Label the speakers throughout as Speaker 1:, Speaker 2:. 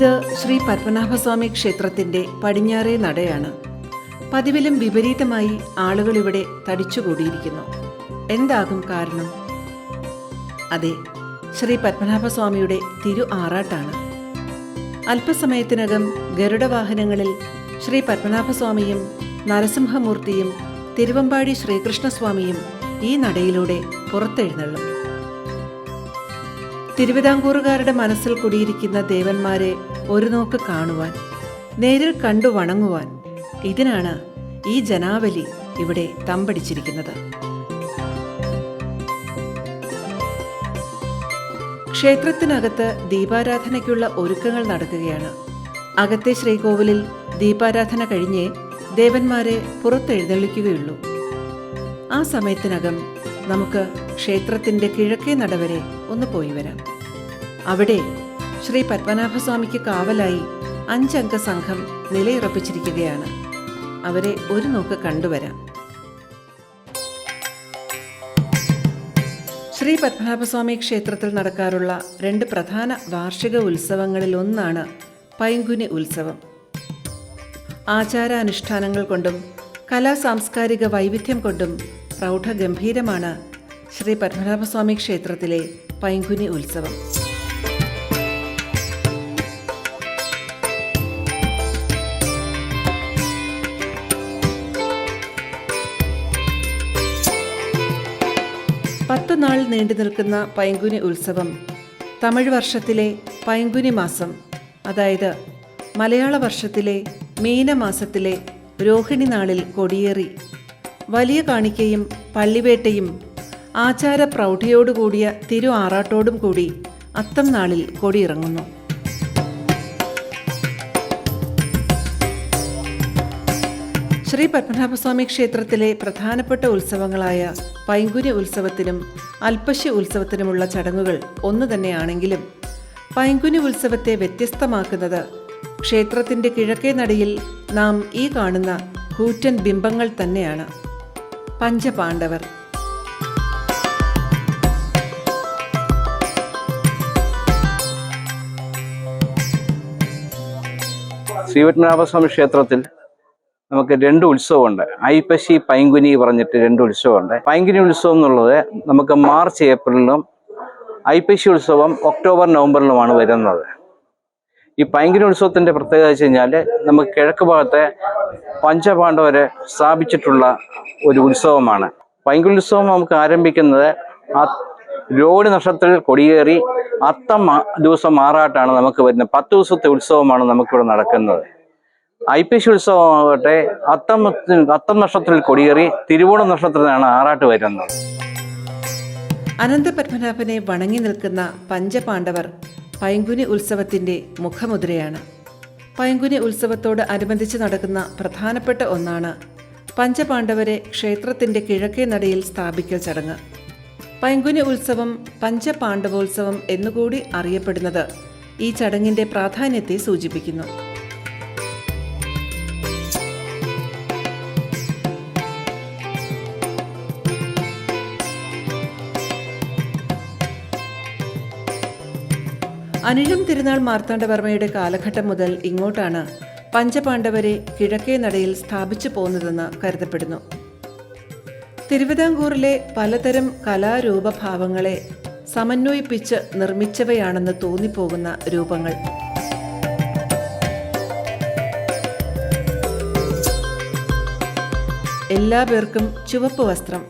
Speaker 1: ഇത് ശ്രീ പത്മനാഭസ്വാമി ക്ഷേത്രത്തിന്റെ പടിഞ്ഞാറേ നടയാണ്. പതിവിലും വിപരീതമായി ആളുകൾ ഇവിടെ തടിച്ചുകൂടിയിരിക്കുന്നു. എന്താകും കാരണം? അതെ ശ്രീ പത്മനാഭസ്വാമിയുടെ തിരു ആറാട്ടാണ്. അല്പസമയത്തിനകം ഗരുഡവാഹനങ്ങളിൽ ശ്രീ പത്മനാഭസ്വാമിയും നരസിംഹമൂർത്തിയും തിരുവമ്പാടി ശ്രീകൃഷ്ണസ്വാമിയും ഈ നടയിലൂടെ പുറത്തെഴുന്നള്ളും. തിരുവിതാംകൂറുകാരുടെ മനസ്സിൽ കുടിയിരിക്കുന്ന ദേവന്മാരെ ഒരു നോക്ക് കാണുവാൻ നേരിൽ കണ്ടു വണങ്ങുവാൻ ഇതിനാണ് ഈ ജനാവലി ഇവിടെ തമ്പടിച്ചിരിക്കുന്നത്. ക്ഷേത്രത്തിനകത്ത് ദീപാരാധനയ്ക്കുള്ള ഒരുക്കങ്ങൾ നടക്കുകയാണ്. അകത്തെ ശ്രീകോവിലിൽ ദീപാരാധന കഴിഞ്ഞേ ദേവന്മാരെ പുറത്തെഴുന്നള്ളിക്കുകയുള്ളൂ. ആ സമയത്തിനകം നമുക്ക് ക്ഷേത്രത്തിന്റെ കിഴക്കേ നടവരെ ഒന്ന് പോയി വരാം. അവിടെ ശ്രീ പത്മനാഭസ്വാമിക്ക് കാവലായി അഞ്ചംഗ സംഘം നിലയുറപ്പിച്ചിരിക്കുകയാണ്. അവരെ ഒരു നോക്ക് കണ്ടുവരാം. ശ്രീ പത്മനാഭസ്വാമി ക്ഷേത്രത്തിൽ നടക്കാറുള്ള രണ്ട് പ്രധാന വാർഷിക ഉത്സവങ്ങളിൽ ഒന്നാണ് പൈങ്കുനി ഉത്സവം. ആചാരാനുഷ്ഠാനങ്ങൾ കൊണ്ടും കലാ സാംസ്കാരിക വൈവിധ്യം കൊണ്ടും പ്രൗഢഗംഭീരമാണ് ശ്രീ പത്മനാഭസ്വാമി ക്ഷേത്രത്തിലെ പൈങ്കുനി ഉത്സവം. നീണ്ടു നിൽക്കുന്ന പൈങ്കുനി ഉത്സവം തമിഴ് വർഷത്തിലെ പൈങ്കുനി മാസം അതായത് മലയാള വർഷത്തിലെ മീനമാസത്തിലെ രോഹിണി നാളിൽ കൊടിയേറി. വലിയ കാണിക്കയും പള്ളിവേട്ടയും ആചാര പ്രൗഢിയോടുകൂടിയ തിരു ആറാട്ടോടും കൂടി അത്തം നാളിൽ കൊടിയിറങ്ങുന്നു. ശ്രീ പത്മനാഭസ്വാമി ക്ഷേത്രത്തിലെ പ്രധാനപ്പെട്ട ഉത്സവങ്ങളായ പൈങ്കുനി ഉത്സവത്തിനും അൽപശ്യ ഉത്സവത്തിനുമുള്ള ചടങ്ങുകൾ ഒന്നു തന്നെയാണെങ്കിലും പൈങ്കുനി ഉത്സവത്തെ വ്യത്യസ്തമാക്കുന്നത് ക്ഷേത്രത്തിന്റെ കിഴക്കേ നടയിൽ നാം ഈ കാണുന്ന കൂറ്റൻ ബിംബങ്ങൾ തന്നെയാണ്. പഞ്ചപാണ്ഡവർ.
Speaker 2: ശ്രീപത്മനാഭസ്വാമി ക്ഷേത്രത്തിൽ നമുക്ക് രണ്ട് ഉത്സവമുണ്ട്. ഐപ്പശി പൈങ്കുനി പറഞ്ഞിട്ട് രണ്ട് ഉത്സവമുണ്ട്. പൈങ്കുനി ഉത്സവം എന്നുള്ളത് നമുക്ക് മാർച്ച് ഏപ്രിലിലും ഐപ്പശി ഉത്സവം ഒക്ടോബർ നവംബറിലുമാണ് വരുന്നത്. ഈ പൈങ്കുനി ഉത്സവത്തിന്റെ പ്രത്യേകത വെച്ച് കഴിഞ്ഞാൽ നമുക്ക് കിഴക്ക് ഭാഗത്തെ പഞ്ചപാണ്ഡവരെ സ്ഥാപിച്ചിട്ടുള്ള ഒരു ഉത്സവമാണ്. പൈങ്കുനി ഉത്സവം നമുക്ക് ആരംഭിക്കുന്നത് ആ രോഹിണി നക്ഷത്രത്തിൽ കൊടിയേറി അത്തം ദിവസം മാറാട്ടാണ് നമുക്ക് വരുന്നത്. പത്ത് ദിവസത്തെ ഉത്സവമാണ് നമുക്കിവിടെ നടക്കുന്നത്. ഐപ്പശി ഉത്സവമാകട്ടെ അത്തം അത്തം നക്ഷത്രത്തിൽ കൊടിയേറി തിരുവോണ നക്ഷത്രത്തിലാണ് ആറാട്ട് വരുന്നത്.
Speaker 1: അനന്തപത്മനാഭനെ വണങ്ങി നിൽക്കുന്ന പഞ്ചപാണ്ഡവർ പൈങ്കുനി ഉത്സവത്തിന്റെ മുഖമുദ്രയാണ്. പൈങ്കുനി ഉത്സവത്തോട് അനുബന്ധിച്ച് നടക്കുന്ന പ്രധാനപ്പെട്ട ഒന്നാണ് പഞ്ചപാണ്ഡവരെ ക്ഷേത്രത്തിന്റെ കിഴക്കേ നടയിൽ സ്ഥാപിക്കൽ ചടങ്ങ്. പൈങ്കുനി ഉത്സവം പഞ്ചപാണ്ഡവോത്സവം എന്നുകൂടി അറിയപ്പെടുന്നത് ഈ ചടങ്ങിന്റെ പ്രാധാന്യത്തെ സൂചിപ്പിക്കുന്നു. അനിഴം തിരുനാൾ മാർത്താണ്ഡവർമ്മയുടെ കാലഘട്ടം മുതൽ ഇങ്ങോട്ടാണ് പഞ്ചപാണ്ഡവരെ കിഴക്കേ നടയിൽ സ്ഥാപിച്ചു പോന്നതെന്ന് കരുതപ്പെടുന്നു. തിരുവിതാംകൂറിലെ പലതരം കലാരൂപഭാവങ്ങളെ സമന്വയിപ്പിച്ച് നിർമ്മിച്ചവയാണെന്ന് തോന്നിപ്പോകുന്ന രൂപങ്ങൾ. എല്ലാ പേർക്കും ചുവപ്പ് വസ്ത്രം.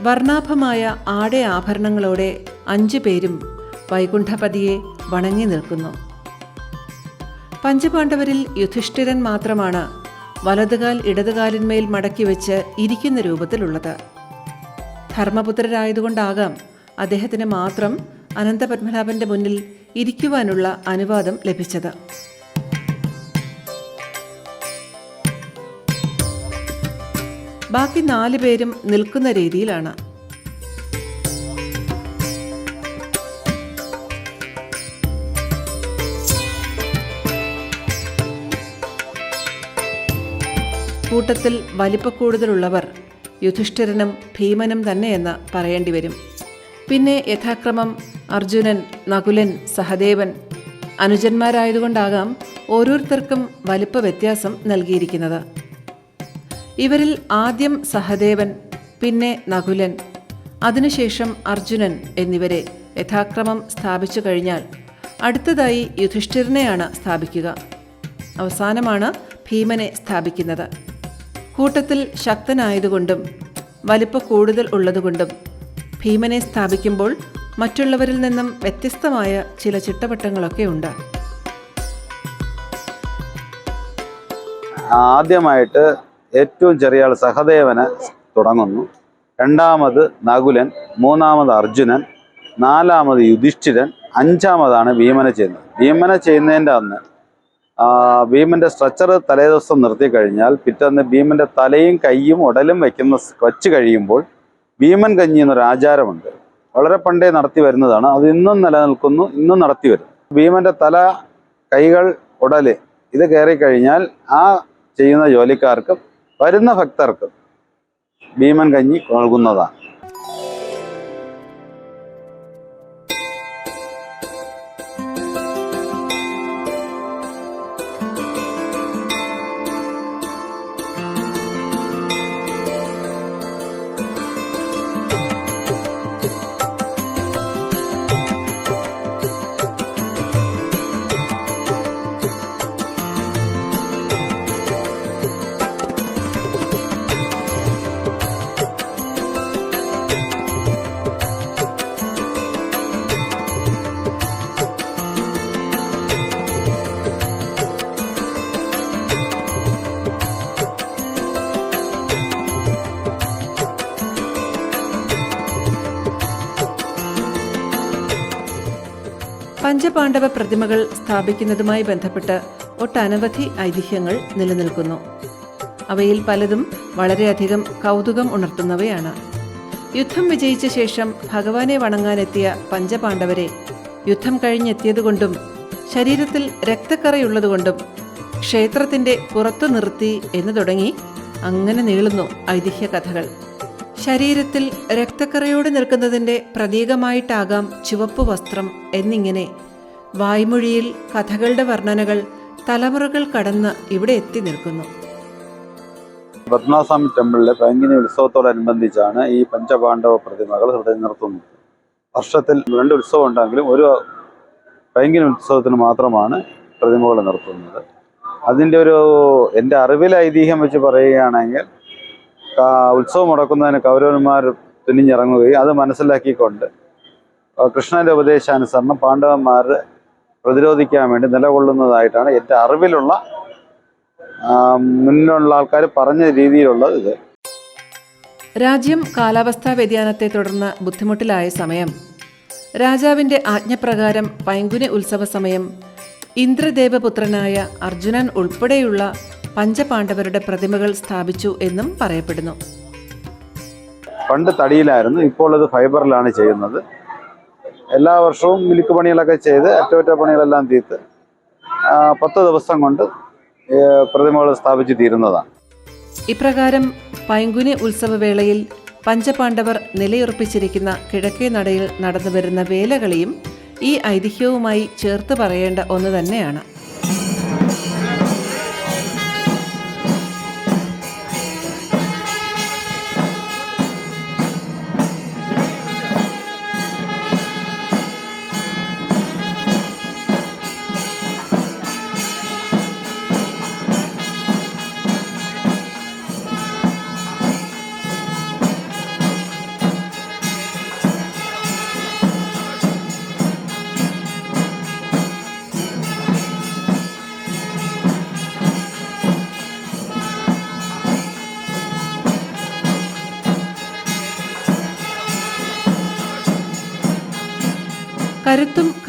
Speaker 1: വർണാഭമായ ആടെ ആഭരണങ്ങളോടെ അഞ്ചു പേരും വൈകുണ്ഠപതിയെ വണങ്ങി നിൽക്കുന്നു. പഞ്ചപാണ്ഡവരിൽ യുധിഷ്ഠിരൻ മാത്രമാണ് വലതുകാൽ ഇടതുകാലിന്മേൽ മടക്കി വെച്ച് ഇരിക്കുന്ന രൂപത്തിലുള്ളത്. ധർമ്മപുത്രരായതുകൊണ്ടാകാം അദ്ദേഹത്തിന് മാത്രം അനന്തപത്മനാഭന്റെ മുന്നിൽ ഇരിക്കുവാനുള്ള അനുവാദം ലഭിച്ചത്. ബാക്കി നാല് പേരും നിൽക്കുന്ന രീതിയിലാണ്. കൂട്ടത്തിൽ വലിപ്പക്കൂടുതലുള്ളവർ യുധിഷ്ഠിരനും ഭീമനും തന്നെയെന്ന് പറയേണ്ടി വരും. പിന്നെ യഥാക്രമം അർജുനൻ നകുലൻ സഹദേവൻ അനുജന്മാരായതുകൊണ്ടാകാം ഓരോരുത്തർക്കും വലിപ്പ വ്യത്യാസം നൽകിയിരിക്കുന്നത്. ഇവരിൽ ആദ്യം സഹദേവൻ പിന്നെ നകുലൻ അതിനുശേഷം അർജുനൻ എന്നിവരെ യഥാക്രമം സ്ഥാപിച്ചു കഴിഞ്ഞാൽ അടുത്തതായി യുധിഷ്ഠിരനെയാണ് സ്ഥാപിക്കുക. അവസാനമാണ് ഭീമനെ സ്ഥാപിക്കുന്നത്. കൂട്ടത്തിൽ ശക്തനായതുകൊണ്ടും വലിപ്പ കൂടുതൽ ഉള്ളതുകൊണ്ടും ഭീമനെ സ്ഥാപിക്കുമ്പോൾ മറ്റുള്ളവരിൽ നിന്നും വ്യത്യസ്തമായ ചില ചിട്ടവട്ടങ്ങളൊക്കെ ഉണ്ട്.
Speaker 3: ആദ്യമായിട്ട് ഏറ്റവും ചെറിയ ആൾ സഹദേവന് തുടങ്ങുന്നു. രണ്ടാമത് നകുലൻ മൂന്നാമത് അർജുനൻ നാലാമത് യുധിഷ്ഠിരൻ അഞ്ചാമതാണ് ഭീമനെ ചെയ്യുന്നത്. ഭീമനെ ചെയ്യുന്നതിന്റെ അന്ന് ഭീമന്റെ തലേ തലേദിവസം നിർത്തി കഴിഞ്ഞാൽ പിറ്റേന്ന് ഭീമന്റെ തലയും കൈയും ഉടലും വയ്ക്കുന്ന വച്ച് കഴിയുമ്പോൾ ഭീമൻ കഞ്ഞി എന്നൊരു ആചാരമുണ്ട്. വളരെ പണ്ടേ നടത്തി വരുന്നതാണ്. അത് ഇന്നും നിലനിൽക്കുന്നു ഇന്നും നടത്തി വരും. ഭീമന്റെ തല കൈകൾ ഉടൽ ഇത് കയറി കഴിഞ്ഞാൽ ആ ചെയ്യുന്ന ജോലിക്കാർക്കും വരുന്ന ഭക്തർക്കും ഭീമൻ കഞ്ഞി നൽകുന്നതാണ്.
Speaker 1: പഞ്ചപാണ്ഡവ പ്രതിമകൾ സ്ഥാപിക്കുന്നതുമായി ബന്ധപ്പെട്ട് ഒട്ടനവധി ഐതിഹ്യങ്ങൾ നിലനിൽക്കുന്നു. അവയിൽ പലതും വളരെയധികം കൗതുകം ഉണർത്തുന്നവയാണ്. യുദ്ധം വിജയിച്ച ശേഷം ഭഗവാനെ വണങ്ങാനെത്തിയ പഞ്ചപാണ്ഡവരെ യുദ്ധം കഴിഞ്ഞെത്തിയതുകൊണ്ടും ശരീരത്തിൽ രക്തക്കറയുള്ളതുകൊണ്ടും ക്ഷേത്രത്തിന്റെ പുറത്തു നിർത്തി എന്ന് തുടങ്ങി അങ്ങനെ നീളുന്നു ഐതിഹ്യ കഥകൾ. ശരീരത്തിൽ രക്തക്കറയോട് നിൽക്കുന്നതിന്റെ പ്രതീകമായിട്ടാകാം ചുവപ്പ് വസ്ത്രം എന്നിങ്ങനെ വായ്മൊഴിയിൽ കഥകളുടെ വർണനകൾ തലമുറകൾ കടന്ന് ഇവിടെ എത്തി നിൽക്കുന്നു.
Speaker 3: പത്മനാസ്വാമി ടെമ്പിളിലെ പൈങ്കിനി ഉത്സവത്തോടനുബന്ധിച്ചാണ് ഈ പഞ്ചപാണ്ഡവ പ്രതിമകൾ ഹൃദയം നിർത്തുന്നത് വർഷത്തിൽ രണ്ട് ഉത്സവം ഉണ്ടെങ്കിലും ഒരു പൈങ്കിനി ഉത്സവത്തിന് മാത്രമാണ് പ്രതിമകൾ നിർത്തുന്നത്. അതിന്റെ ഒരു എന്റെ അറിവിലെ ഐതിഹ്യം വെച്ച് പറയുകയാണെങ്കിൽ ഉത്സവം മുടക്കുന്നതിന് കൗരവന്മാർ തുനിഞ്ഞിറങ്ങുകയും അത് മനസ്സിലാക്കിക്കൊണ്ട് കൃഷ്ണന്റെ ഉപദേശാനുസരണം പാണ്ഡവന്മാർ പ്രതിരോധിക്കാൻ വേണ്ടി നിലകൊള്ളുന്നതായിട്ടാണ് എന്റെ അറിവിലുള്ള മുന്നിലുള്ള ആൾക്കാർ പറഞ്ഞ രീതിയിലുള്ളത് ഇത്.
Speaker 1: രാജ്യം കാലാവസ്ഥാ വ്യതിയാനത്തെ തുടർന്ന് ബുദ്ധിമുട്ടിലായ സമയം. രാജാവിന്റെ ആജ്ഞപ്രകാരം പൈങ്കുനി ഉത്സവ സമയം. ഇന്ദ്രദേവപുത്രനായ അർജുനൻ ഉൾപ്പെടെയുള്ള പഞ്ചപാണ്ഡവരുടെ പ്രതിമകൾ സ്ഥാപിച്ചു എന്നും പറയപ്പെടുന്നു.
Speaker 3: പണ്ട് തടിയിലായിരുന്നു ഇപ്പോൾ അത് ഫൈബറിലാണ് ചെയ്യുന്നത്. എല്ലാ വർഷവും മിലുക്ക് പണികളൊക്കെ ചെയ്ത് അറ്റകുറ്റപ്പണികളെല്ലാം തീർത്ത് ആ, പത്ത് ദിവസം കൊണ്ട് പ്രതിമകൾ സ്ഥാപിച്ച് തീരുന്നതാണ്.
Speaker 1: ഇപ്രകാരം പൈങ്കുനി ഉത്സവവേളയിൽ പഞ്ചപാണ്ഡവർ നിലയുറപ്പിച്ചിരിക്കുന്ന കിഴക്കേ നടയിൽ നടന്നുവരുന്ന വേലകളിയും ഈ ഐതിഹ്യവുമായി ചേർത്ത് പറയേണ്ട ഒന്ന് തന്നെയാണ്.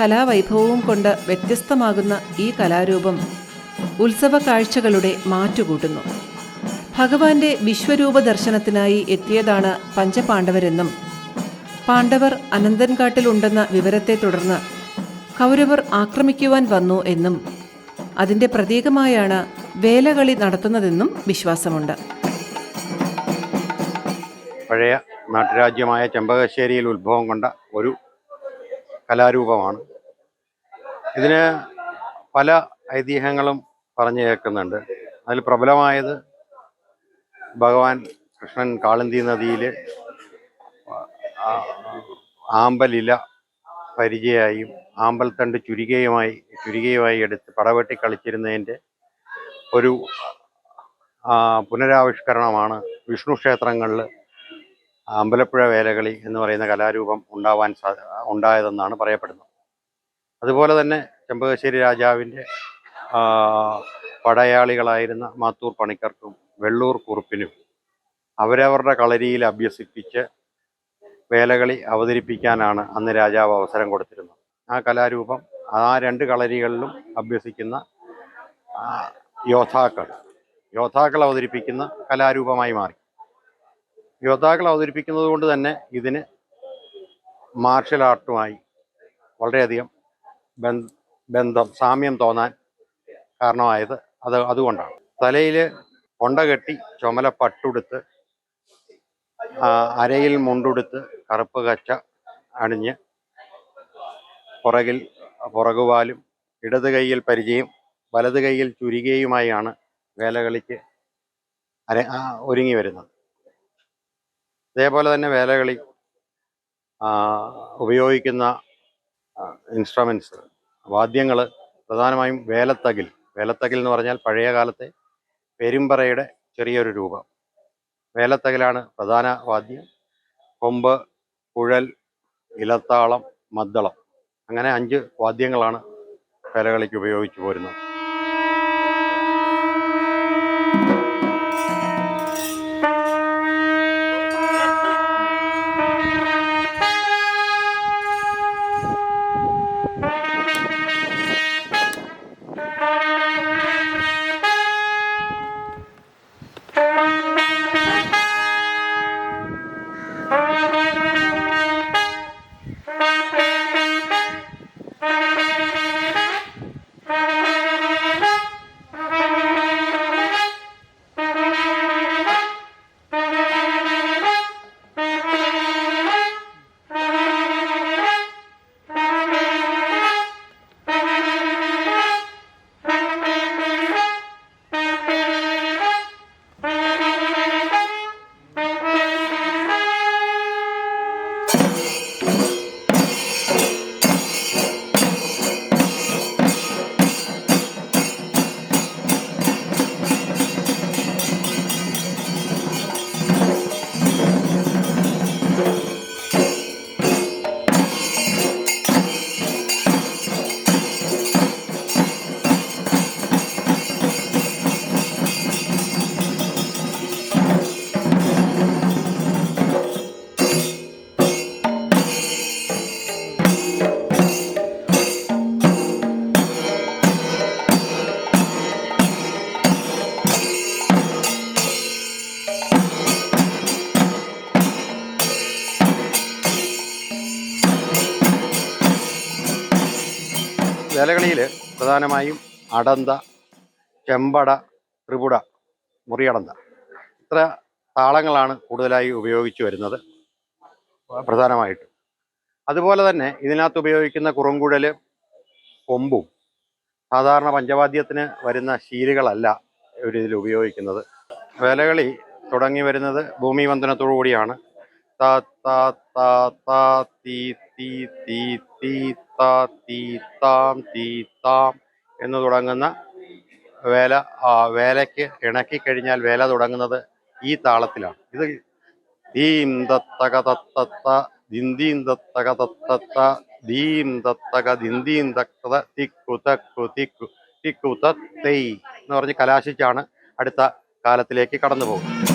Speaker 1: കലാവൈഭവവും കൊണ്ട് വ്യത്യസ്തമാകുന്ന ഈ കലാരൂപം ഉത്സവ കാഴ്ചകളുടെ മാറ്റുകൂട്ടുന്നു. ഭഗവാന്റെ വിശ്വരൂപ ദർശനത്തിനായി എത്തിയതാണ് പഞ്ചപാണ്ഡവരെന്നും പാണ്ഡവർ അനന്തൻകാട്ടിലുണ്ടെന്ന വിവരത്തെ തുടർന്ന് കൗരവർ ആക്രമിക്കുവാൻ വന്നു എന്നും അതിന്റെ പ്രതീകമായാണ് വേലകളി നടത്തുന്നതെന്നും വിശ്വാസമുണ്ട്.
Speaker 4: പഴയ നാട്ടുരാജ്യമായ ചെമ്പകശ്ശേരിയിൽ ഉത്ഭവം കൊണ്ട ഒരു കലാരൂപമാണ് ഇതിന് പല ഐതിഹ്യങ്ങളും പറഞ്ഞു കേൾക്കുന്നുണ്ട്. അതിൽ പ്രബലമായത് ഭഗവാൻ കൃഷ്ണൻ കാളന്തി നദിയിൽ ആമ്പലില പരിചയമായും ആമ്പൽത്തണ്ട് ചുരികയുമായി ചുരികയുമായി എടുത്ത് പടവെട്ടി കളിച്ചിരുന്നതിന്റെ ഒരു പുനരാവിഷ്കരണമാണ് വിഷ്ണു ക്ഷേത്രങ്ങളിൽ അമ്പലപ്പുഴ വേലകളി എന്ന് പറയുന്ന കലാരൂപം ഉണ്ടാവാൻ സാ ഉണ്ടായതെന്നാണ് പറയപ്പെടുന്നത്. അതുപോലെ തന്നെ ചെമ്പകശ്ശേരി രാജാവിന്റെ പടയാളികളായിരുന്ന മാത്തൂർ പണിക്കർക്കും വെള്ളൂർ കുറുപ്പിനും അവരവരുടെ കളരിയിൽ അഭ്യസിപ്പിച്ച് വേലകളി അവതരിപ്പിക്കാനാണ് അന്ന് രാജാവ് അവസരം കൊടുത്തിരുന്നത്. ആ കലാരൂപം ആ രണ്ട് കളരികളിലും അഭ്യസിക്കുന്ന യോദ്ധാക്കൾ യോദ്ധാക്കൾ അവതരിപ്പിക്കുന്ന കലാരൂപമായി മാറി. യോദ്ധാക്കൾ അവതരിപ്പിക്കുന്നത് കൊണ്ട് തന്നെ ഇതിന് മാർഷൽ ആർട്ടുമായി വളരെയധികം ബന്ധ സാമ്യം തോന്നാൻ കാരണമായത് അത് അതുകൊണ്ടാണ്. തലയിൽ കൊണ്ട കെട്ടി ചുമല പട്ടുടുത്ത് അരയിൽ മുണ്ടുടുത്ത് കറുപ്പ് കച്ച അണിഞ്ഞ് പുറകിൽ പുറകുവാലും ഇടത് കൈയിൽ പരിചയം വലത് കൈയിൽ ചുരികയുമായാണ് വേലകളിക്ക് അര ഒരുങ്ങി വരുന്നത്. അതേപോലെ തന്നെ വേലകളി ഉപയോഗിക്കുന്ന ഇൻസ്ട്രുമെന്റ്സ് വാദ്യങ്ങൾ പ്രധാനമായും വേലത്തകിൽ. വേലത്തകിൽ എന്ന് പറഞ്ഞാൽ പഴയ കാലത്തെ പെരുമ്പറയുടെ ചെറിയൊരു രൂപം. വേലത്തകിലാണ് പ്രധാന വാദ്യം. കൊമ്പ് കുഴൽ ഇലത്താളം മദ്ദളം. അങ്ങനെ അഞ്ച് വാദ്യങ്ങളാണ് വേലകളിക്ക് ഉപയോഗിച്ചു പോരുന്നത്. പ്രധാനമായും അടന്ത ചെമ്പട ത്രിപുട മുറിയടന്ത. ഇത്ര താളങ്ങളാണ് കൂടുതലായി ഉപയോഗിച്ചു വരുന്നത്. പ്രധാനമായിട്ടും. അതുപോലെ തന്നെ ഇതിനകത്ത് ഉപയോഗിക്കുന്ന കുറുങ്കുഴൽ കൊമ്പും സാധാരണ പഞ്ചവാദ്യത്തിന് വരുന്ന ശീലുകളല്ല ഇവരിതിൽ ഉപയോഗിക്കുന്നത്. വേലകളി തുടങ്ങി വരുന്നത് ഭൂമി വന്ദനത്തോടു കൂടിയാണ്. താ താ താ താ തീ തീ തീ തീ താ തീ താം തീ താം. എന്ന് തുടങ്ങുന്ന വേല വേലയ്ക്ക് ഇണക്കി കഴിഞ്ഞാൽ വേല തുടങ്ങുന്നത് ഈ താളത്തിലാണ്. ഇത് ദീം ദത്തക തത്തത്ത ദിന്ദീം ദത്തക തത്തത്ത ദീം ദത്തക ദിന്ദീം ദത്തത തിക്കു തക്കു തിക്കു തിക്കു തത്തൈ എന്ന് പറഞ്ഞ് കലാശിച്ചാണ് അടുത്ത കാലത്തിലേക്ക് കടന്നു പോകുന്നത്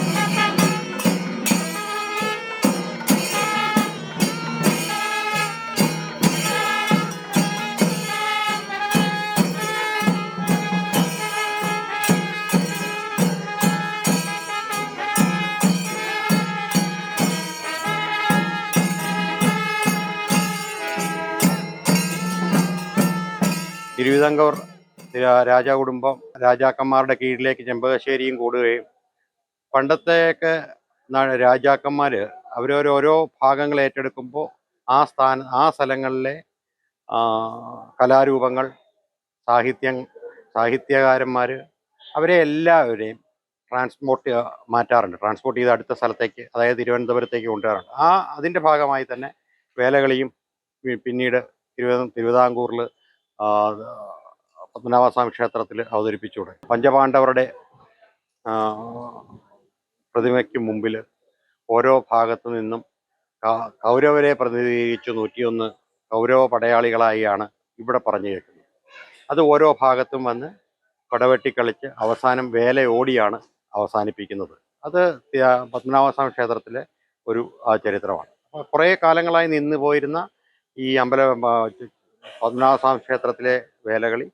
Speaker 4: തിരുവിതാംകൂർ രാജകുടുംബം രാജാക്കന്മാരുടെ കീഴിലേക്ക് ചെമ്പകശ്ശേരിയും കൂടുകയും പണ്ടത്തെയൊക്കെ രാജാക്കന്മാർ അവരോരോരോ ഭാഗങ്ങൾ ഏറ്റെടുക്കുമ്പോൾ ആ സ്ഥാന ആ സ്ഥലങ്ങളിലെ കലാരൂപങ്ങൾ സാഹിത്യം സാഹിത്യകാരന്മാർ അവരെ എല്ലാവരെയും ട്രാൻസ്പോർട്ട് മാറ്റാറുണ്ട്. ട്രാൻസ്പോർട്ട് ചെയ്ത് അടുത്ത സ്ഥലത്തേക്ക് അതായത് തിരുവനന്തപുരത്തേക്ക് കൊണ്ടുവരാറുണ്ട്. ആ അതിന്റെ ഭാഗമായി തന്നെ വേലകളിയും പിന്നീട് തിരുവിത തിരുവിതാംകൂറിൽ പത്മനാഭസ്വാമി ക്ഷേത്രത്തിൽ അവതരിപ്പിച്ചുകൂടെ? പഞ്ചപാണ്ഡവരുടെ പ്രതിമയ്ക്ക് മുമ്പിൽ ഓരോ ഭാഗത്തു നിന്നും കൗരവരെ പ്രതിനിധീകരിച്ച് നൂറ്റിയൊന്ന് കൗരവ പടയാളികളായാണ് ഇവിടെ പറഞ്ഞു കേൾക്കുന്നത്. അത് ഓരോ ഭാഗത്തും വന്ന് പടവെട്ടിക്കളിച്ച് അവസാനം വേല ഓടിയാണ് അവസാനിപ്പിക്കുന്നത്. അത് പത്മനാഭസ്വാമി ക്ഷേത്രത്തിലെ ഒരു ചരിത്രമാണ്. കുറേ കാലങ്ങളായി നിന്ന് പോയിരുന്ന ഈ അമ്പലം ആ, പത്മനാഭസ്വാമി ക്ഷേത്രത്തിലെ വേലകളി.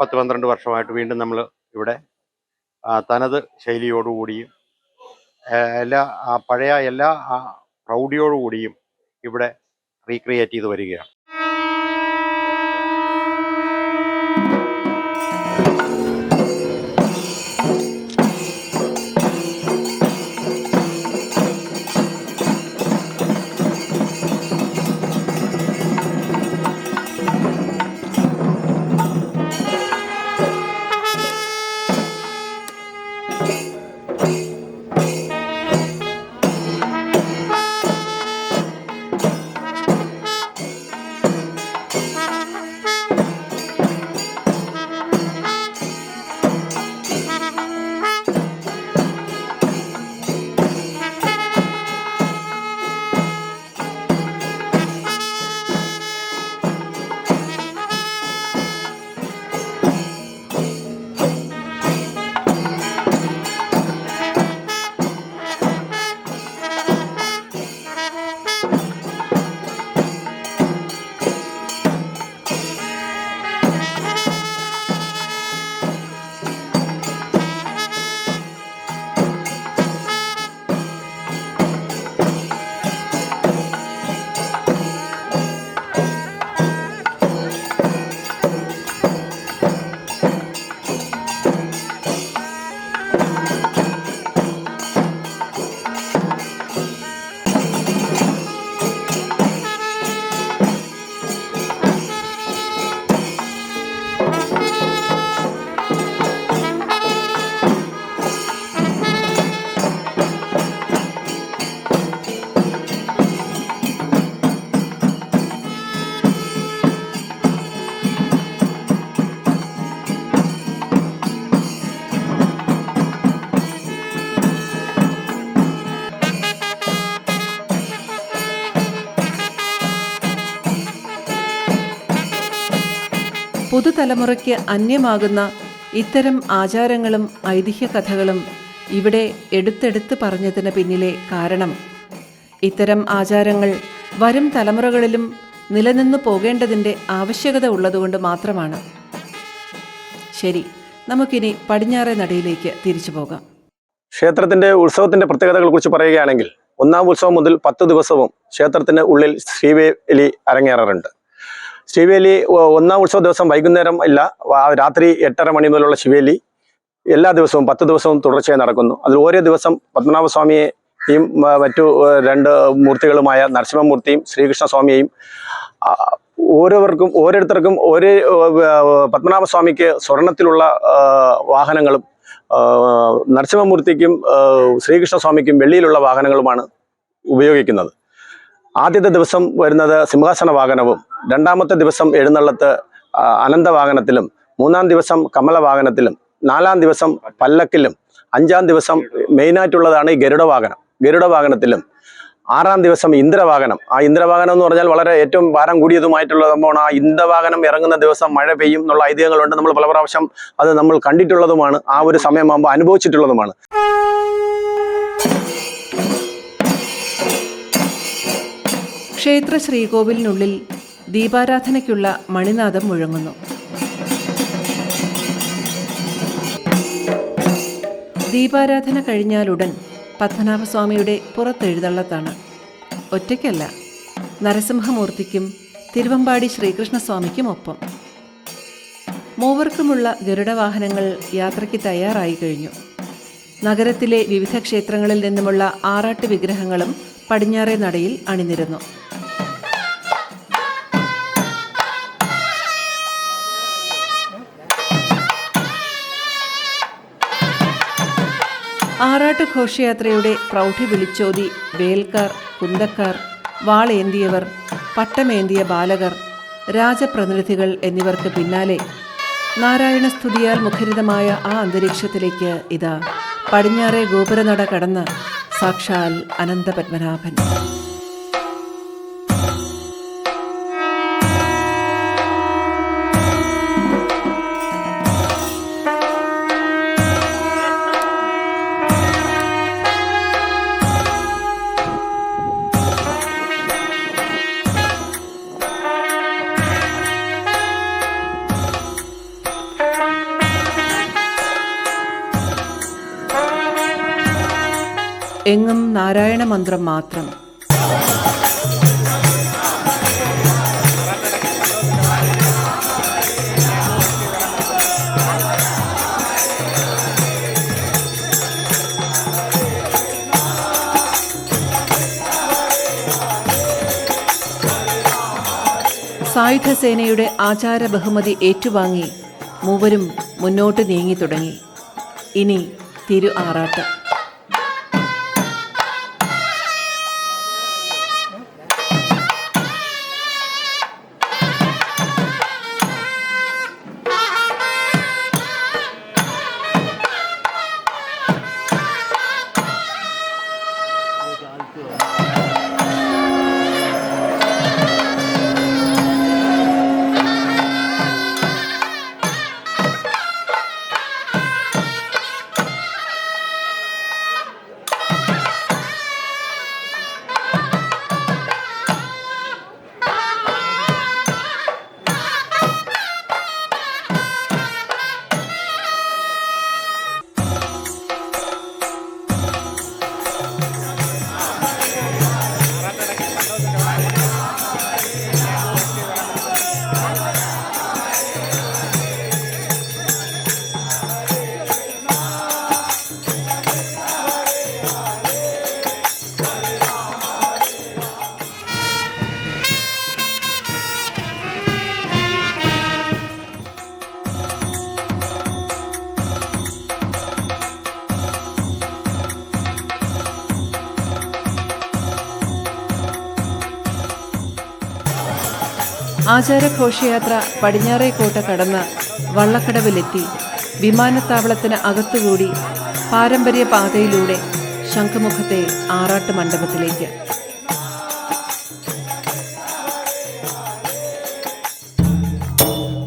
Speaker 4: പത്ത് പന്ത്രണ്ട് വർഷമായിട്ട് വീണ്ടും നമ്മൾ ഇവിടെ തനത് ശൈലിയോടുകൂടിയും എല്ലാ പഴയ എല്ലാ പ്രൗഢിയോടുകൂടിയും ഇവിടെ റീക്രിയേറ്റ് ചെയ്ത് വരികയാണ്.
Speaker 1: പുതുതലമുറയ്ക്ക് അന്യമാകുന്ന ഇത്തരം ആചാരങ്ങളും ഐതിഹ്യ കഥകളും ഇവിടെ എടുത്തെടുത്ത് പറഞ്ഞതിന് പിന്നിലെ കാരണം. ഇത്തരം ആചാരങ്ങൾ വരും തലമുറകളിലും നിലനിന്നു പോകേണ്ടതിന്റെ ആവശ്യകത ഉള്ളതുകൊണ്ട് മാത്രമാണ്. ശരി നമുക്കിനി പടിഞ്ഞാറേ നടയിലേക്ക് തിരിച്ചു പോകാം.
Speaker 5: ക്ഷേത്രത്തിന്റെ ഉത്സവത്തിന്റെ പ്രത്യേകതകളെ കുറിച്ച് പറയുകയാണെങ്കിൽ ഒന്നാം ഉത്സവം മുതൽ പത്ത് ദിവസവും ക്ഷേത്രത്തിന് ഉള്ളിൽ ശ്രീവേലി അരങ്ങേറാറുണ്ട്. ശ്രീവേലി ഒ- ഒന്നാം ഉത്സവ ദിവസം വൈകുന്നേരം ഇല്ല. രാത്രി എട്ടര മണി മുതലുള്ള ശിവേലി എല്ലാ ദിവസവും പത്ത് ദിവസവും തുടർച്ചയായി നടക്കുന്നു. അതിൽ ഓരോ ദിവസം പത്മനാഭസ്വാമിയെയും മറ്റു രണ്ട് മൂർത്തികളുമായ നരസിംഹമൂർത്തിയും ശ്രീകൃഷ്ണസ്വാമിയെയും ഓരോവർക്കും ഓരോരുത്തർക്കും ഒരേ പത്മനാഭസ്വാമിക്ക് സ്വർണത്തിലുള്ള വാഹനങ്ങളും നരസിംഹമൂർത്തിക്കും ശ്രീകൃഷ്ണസ്വാമിക്കും വെള്ളിയിലുള്ള വാഹനങ്ങളുമാണ് ഉപയോഗിക്കുന്നത്. ആദ്യത്തെ ദിവസം വരുന്നത് സിംഹാസന വാഹനവും രണ്ടാമത്തെ ദിവസം എഴുന്നള്ളത്ത് അനന്തവാഹനത്തിലും മൂന്നാം ദിവസം കമലവാഹനത്തിലും നാലാം ദിവസം പല്ലക്കിലും അഞ്ചാം ദിവസം മെയിനായിട്ടുള്ളതാണ് ഈ ഗരുഡ വാഹനം ഗരുഡ വാഹനത്തിലും. ആറാം ദിവസം ഇന്ദ്രവാഹനം ആ ഇന്ദ്രവാഹനം എന്ന് പറഞ്ഞാൽ വളരെ ഏറ്റവും ഭാരം കൂടിയതുമായിട്ടുള്ള സംഭവമാണ്. ആ ഇന്ദ്രവാഹനം ഇറങ്ങുന്ന ദിവസം മഴ പെയ്യും എന്നുള്ള ഐതിഹ്യങ്ങളുണ്ട്. നമ്മൾ പല പ്രാവശ്യം അത് നമ്മൾ കണ്ടിട്ടുള്ളതുമാണ്. ആ ഒരു സമയമാകുമ്പോൾ അനുഭവിച്ചിട്ടുള്ളതുമാണ്.
Speaker 1: ക്ഷേത്ര ശ്രീകോവിലിനുള്ളിൽ ദീപാരാധനയ്ക്കുള്ള മണിനാഥം മുഴങ്ങുന്നു. ദീപാരാധന കഴിഞ്ഞാലുടൻ പത്മനാഭസ്വാമിയുടെ പുറത്തെഴുന്നള്ളത്താണ് ഒറ്റയ്ക്കല്ല നരസിംഹമൂർത്തിക്കും തിരുവമ്പാടി ശ്രീകൃഷ്ണസ്വാമിക്കും ഒപ്പം മൂവർക്കുമുള്ള ഗരുഡവാഹനങ്ങൾ യാത്രയ്ക്ക് തയ്യാറായി കഴിഞ്ഞു. നഗരത്തിലെ വിവിധ ക്ഷേത്രങ്ങളിൽ നിന്നുമുള്ള ആറാട്ട് വിഗ്രഹങ്ങളും പടിഞ്ഞാറേ നടയിൽ അണിനിരന്നു. ആറാട്ട് ഘോഷയാത്രയുടെ പ്രൗഢി വിളിച്ചോതി വേൽക്കാർ കുന്തക്കാർ വാളേന്തിയവർ പട്ടമേന്തിയ ബാലകർ രാജപ്രതിനിധികൾ എന്നിവർക്ക് പിന്നാലെ നാരായണ സ്തുതിയാൽ മുഖരിതമായ ആ അന്തരീക്ഷത്തിലേക്ക് ഇതാ പടിഞ്ഞാറെ ഗോപുരനട കടന്ന് സാക്ഷാൽ അനന്തപത്മനാഭൻ നാരായണ മന്ത്രം മാത്രം. സായുധസേനയുടെ ആചാര ബഹുമതി ഏറ്റുവാങ്ങി മൂവരും മുന്നോട്ട് നീങ്ങി തുടങ്ങി. ഇനി തിരു ആറാട്ട്. ആചാരഘോഷയാത്ര പടിഞ്ഞാറേക്കോട്ട കടന്ന് വള്ളക്കടവിലെത്തി. വിമാനത്താവളത്തിന് അകത്തുകൂടി പാരമ്പര്യ പാതയിലൂടെ ശംഖുമുഖത്തെ ആറാട്ട് മണ്ഡപത്തിലേക്ക്.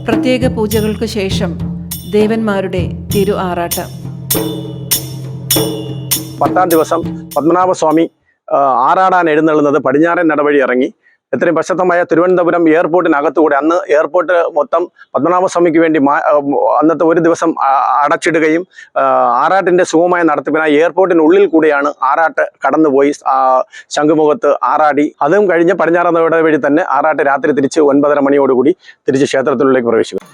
Speaker 1: പ്രത്യേക പൂജകൾക്കു ശേഷം ദേവന്മാരുടെ തിരു ആറാട്ട്.
Speaker 5: പത്താം ദിവസം പത്മനാഭസ്വാമി ആറാടാൻ എഴുന്നള്ളുന്നത് പടിഞ്ഞാറൻ നടവഴി ഇറങ്ങി. എത്രയും പ്രശസ്തമായ തിരുവനന്തപുരം എയർപോർട്ടിനകത്തുകൂടെ അന്ന് എയർപോർട്ട് മൊത്തം പത്മനാഭസ്വാമിക്ക് വേണ്ടി അന്നത്തെ ഒരു ദിവസം അടച്ചിടുകയും ആറാട്ടിന്റെ സുഗമമായ നടത്തിപ്പിനായി എയർപോർട്ടിനുള്ളിൽ കൂടിയാണ് ആറാട്ട് കടന്നുപോയി ശംഖുമുഖത്ത് ആറാടി. അതും കഴിഞ്ഞ് പടിഞ്ഞാറന്നവിടെ വഴി തന്നെ ആറാട്ട് രാത്രി തിരിച്ച് ഒൻപതര മണിയോടുകൂടി തിരിച്ച് ക്ഷേത്രത്തിനുള്ളിലേക്ക് പ്രവേശിക്കും.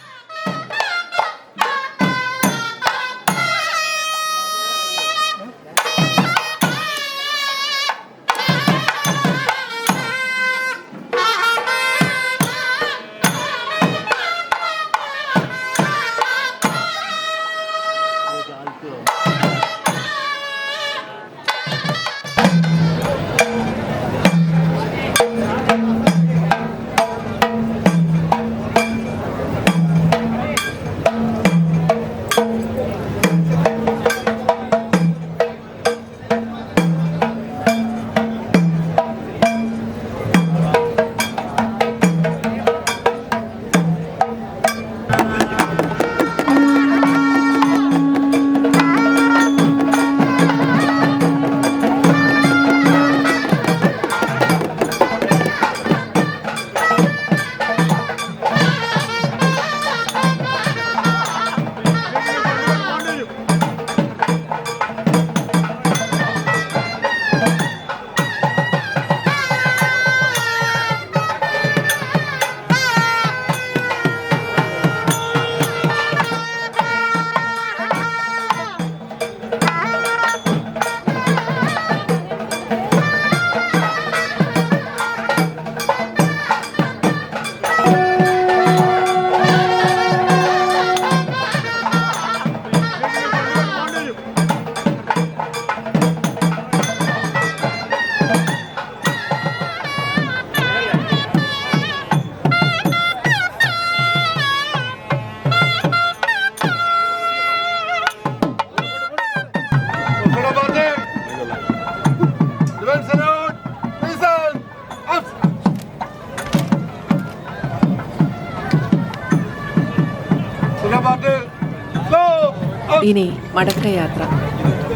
Speaker 1: ഇനി മടക്കയാത്ര.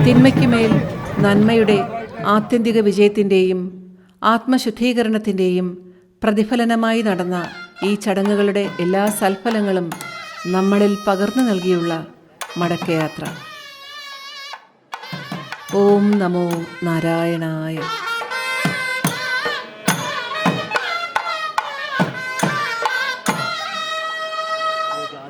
Speaker 1: തിന്മയ്ക്കുമേൽ നന്മയുടെ ആത്യന്തിക വിജയത്തിന്റെയും ആത്മശുദ്ധീകരണത്തിന്റെയും പ്രതിഫലനമായി നടന്ന ഈ ചടങ്ങുകളുടെ എല്ലാ സൽഫലങ്ങളും നമ്മളിൽ പകർന്നു നൽകിയുള്ള മടക്കയാത്ര. ഓം നമോ നാരായണായ